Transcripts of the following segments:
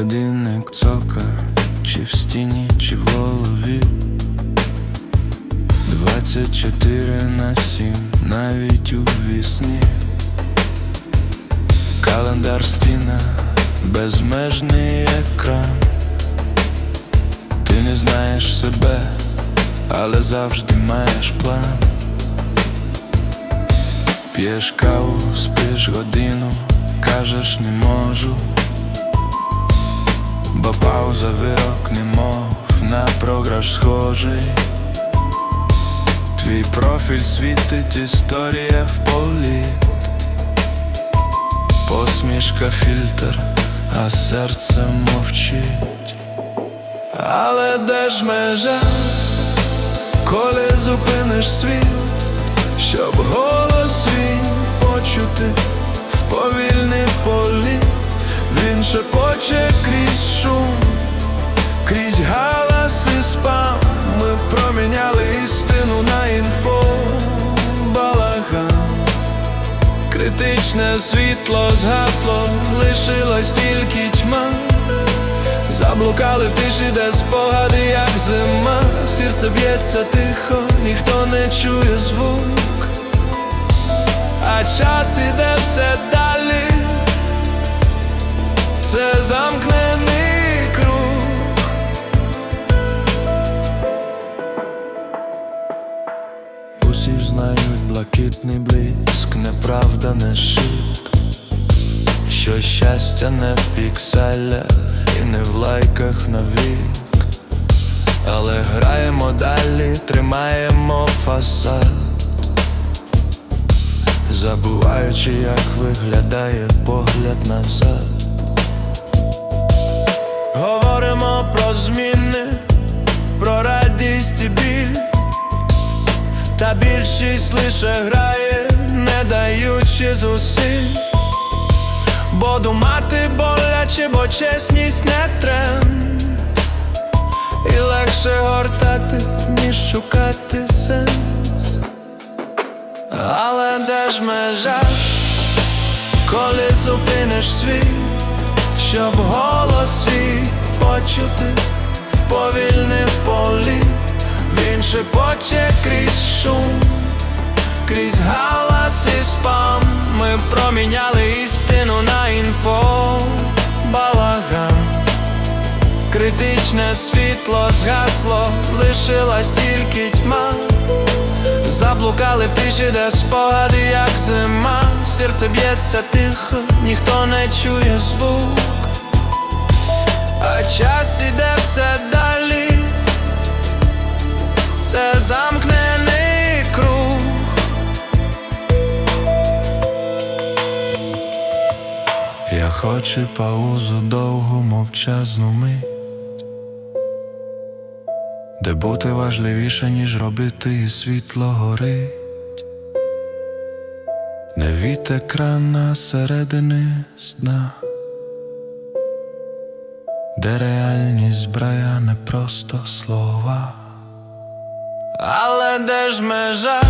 Годинник цока, чи в стіні, чи в голові? 24 на 7, навіть у вісні. Календар стіна, безмежний екран. Ти не знаєш себе, але завжди маєш план. П'єш каву, спиш годину, кажеш не можу Бо пауза вирок немов на програш схожий. Твій профіль світить історія в полі. Посмішка фільтр, а серце мовчить. Але де ж межа, коли зупиниш світ, щоб голос свій почути Критичне світло згасло, лишилась тільки тьма. Заблукали в тиші, де спогади, як зима. Серце б'ється тихо, ніхто не чує звук. А час іде все далі. Це замкнений круг. Усі знають блакитний блиск, неправда не шик Що щастя не в пікселях і не в лайках на вік. Але граємо далі, тримаємо фасад Забуваючи, як виглядає погляд назад. Говоримо про зміни, про радість і біль. Та більшість лише грає, даючи зусиль, бо думати боляче, бо чесність не тренд І легше гортати, ніж шукати сенс. Але де ж межа, коли зупиниш світ, щоб голос свій почути в повільний політ. Він шепоче крізь шум, крізь галас і спам Ми проміняли істину на інфо. Балаган Критичне світло згасло, лишилась тільки тьма. Заблукали в тиші, де спогади, як зима. Серце б'ється тихо, ніхто не чує звук Я хочу паузу довгу мовчазну мить, де бути важливіше, ніж робити, світло горить, не від екрана середини сна, де реальність збрая не просто слова. Але де ж межа,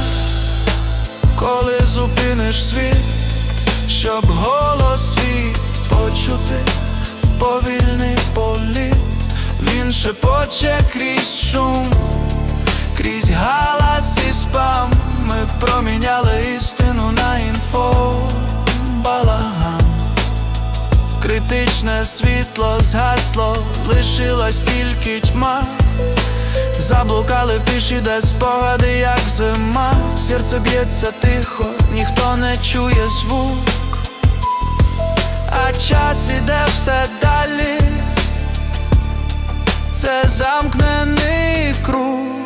коли зупиниш світ, щоб в повільний політ, він шепоче крізь шум, крізь галас і спам. Ми проміняли істину на інфо. Балаган. Критичне світло згасло, лишилась тільки тьма. Заблукали в тиші, де спогади, як зима, серце б'ється тихо, ніхто не чує звук, а час іде все далі, це замкнений круг.